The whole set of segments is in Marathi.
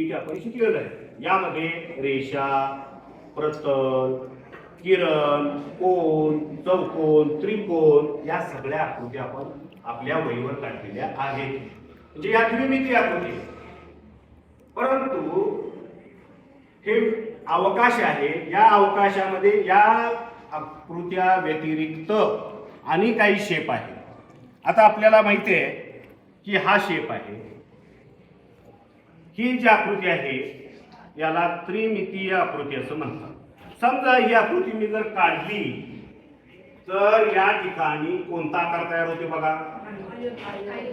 ठीक आहे आपण शिकलेलं आहे यामध्ये रेषा प्रतल किरण कोण चौकोन त्रिकोण या सगळ्या आकृती आपण आपल्या वहीवर काढलेल्या आहेत. म्हणजे या त्रिमिती आकृती. परंतु हे अवकाश आहे या अवकाशामध्ये या आकृत्या व्यतिरिक्त आणि काही शेप आहे आता आपल्याला माहिती आहे की हा शेप आहे. ही जी आकृती आहे याला त्रिमितीय आकृती असं म्हणतात. समजा ही आकृती मी जर काढली तर या ठिकाणी कोणता आकार तयार होते बघा?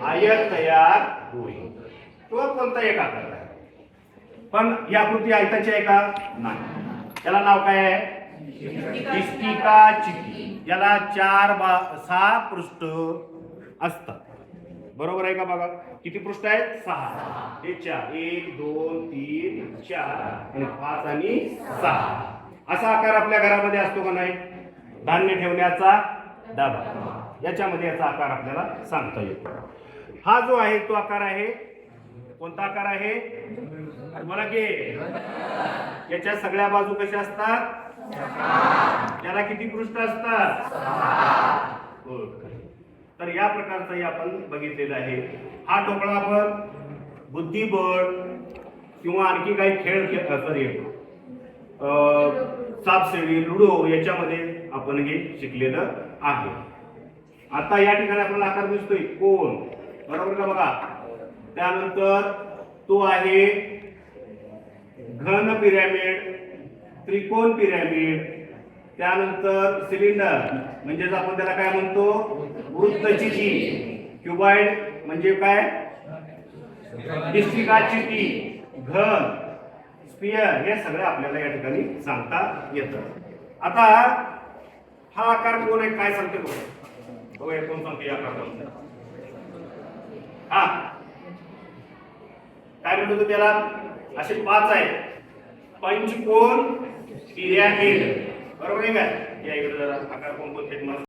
आयत तयार होईल. तो कोणता एक आकार तयार पण ही आकृती आयताची आहे का? नाही. त्याला नाव काय आहे? इष्टिका चिकी याला चार बा सहा पृष्ठ असतात. बरोबर आहे का बघा किती पृष्ठ आहेत? सहा. हे चार. एक दोन तीन चार आणि पाच आणि सहा. असा आकार आपल्या घरामध्ये असतो का नाही? धान्य ठेवण्याचा डबा याच्यामध्ये याचा आकार आपल्याला सांगता येतो. हा जो आहे तो आकार आहे? कोणता आकार आहे? मला की? याच्या सगळ्या बाजू कशा असतात? याला किती पृष्ठ असतात? तर या प्रकारचंही आपण बघितलेलं आहे. हा ठोकळा आपण बुद्धिबळ किंवा आणखी काही खेळ सॉरी सापसेवी लुडो याच्यामध्ये आपण हे शिकलेलं आहे. आता या ठिकाणी आपल्याला आकार दिसतोय. कोण? बरोबर का बघा? त्यानंतर तो आहे घन पिरॅमिड त्रिकोण पिरॅमिड त्यानंतर सिलेंडर म्हणजेच आपण त्याला काय म्हणतो? वृत्तचिटी क्युबाइड म्हणजे काय? डिस्ट्रिकाचिटी घन स्पियर हे सगळं आपल्याला या ठिकाणी सांगता येतं. आता हा आकार कोण आहे? काय सांगते बघा. बघूया कोण सांगते या आकार कोण हा. काय म्हणतो तो त्याला? असे पाच आहेत. पंचकोन पिरॅमिड बरोबर आहे का? या इकडे जरा आकार कोण कोणते मला